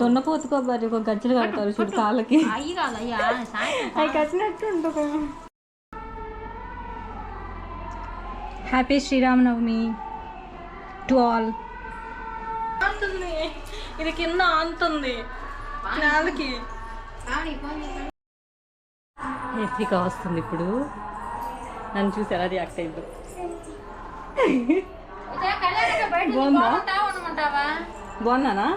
దొన్నపోతు కొబ్బరి ఒక గజ్జలు కడతారు చూడు కాళ్ళకి. అయ్యి కాదు అయ్యా అవి కట్టినట్టు ఉంటుంది హ్యాపీ శ్రీరామనవమి టు ఆల్. అంటుంది. ఇది కింద అంతుంది నాలుకి ఎఫ్రికా వస్తుంది ఇప్పుడు. నన్ను చూసి ఎలా రియాక్ట్ అయింది బాగుందా? బాగున్నానా?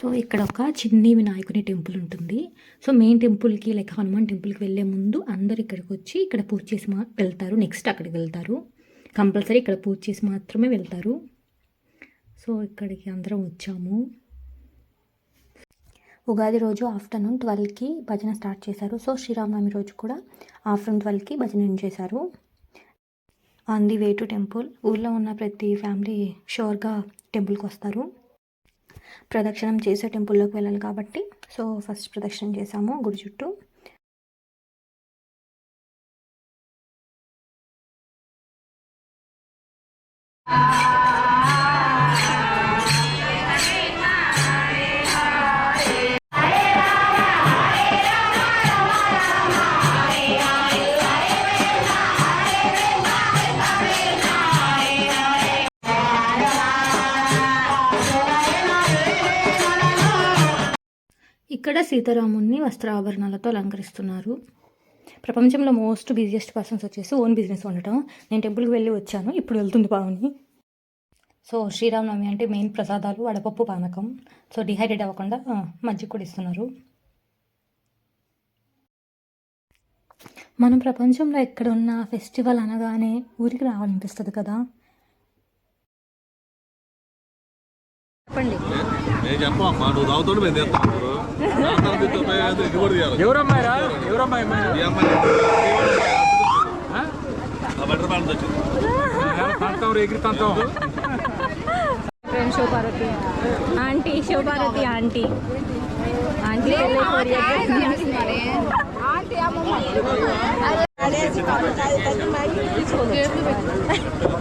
సో ఇక్కడ ఒక చిన్ని వినాయకుని టెంపుల్ ఉంటుంది. సో మెయిన్ టెంపుల్కి లైక్ హనుమాన్ టెంపుల్కి వెళ్ళే ముందు అందరు ఇక్కడికి వచ్చి ఇక్కడ పూజ చేసి మా వెళ్తారు. నెక్స్ట్ అక్కడికి వెళ్తారు. కంపల్సరీ ఇక్కడ పూజ చేసి మాత్రమే వెళ్తారు. సో ఇక్కడికి అందరం వచ్చాము. ఉగాది రోజు ఆఫ్టర్నూన్ ట్వెల్వ్కి భజన స్టార్ట్ చేశారు. సో శ్రీరామనవమి రోజు కూడా ఆఫ్టర్నూన్ ట్వెల్వ్కి భజన ఎండ్ చేశారు on the way to temple ఊర్లో ఉన్న ప్రతి ఫ్యామిలీ షోర్గా టెంపుల్కి వస్తారు. ప్రదక్షిణం చేసే టెంపుల్లోకి వెళ్ళాలి కాబట్టి సో ఫస్ట్ ప్రదక్షిణం చేశాము గుడి చుట్టూ. ఇక్కడ సీతారాముని వస్త్రాభరణాలతో అలంకరిస్తున్నారు. ప్రపంచంలో మోస్ట్ బిజియెస్ట్ పర్సన్స్ వచ్చేసి ఓన్ బిజినెస్ ఉండటం. నేను టెంపుల్కి వెళ్ళి వచ్చాను. ఇప్పుడు వెళ్తుంది పావుని. సో శ్రీరామనవమి అంటే మెయిన్ ప్రసాదాలు వడపప్పు పానకం. సో డిహైడ్రేట్ అవ్వకుండా మజ్జిగ కూడా ఇస్తున్నారు. మనం ప్రపంచంలో ఎక్కడ ఉన్న ఫెస్టివల్ అనగానే ఊరికి రావాలనిపిస్తుంది కదా. చెప్పండి. నేను చెప్పమ్మా నువ్వు తాగుతాడు మేము తెస్తాం ఇది కూడా తీయాలి ఎవరమ్మాయి రా ఎవరమ్మాయి ఈ అమ్మాయి ఆ బటర్ ప్యాంట్ వచ్చింది తంతం ఎగిరి తంతం friend Shobharathi aunty Shobharathi aunty aunty పెళ్ళి Korea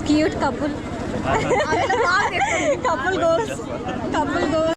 cute couple couple goals couple goals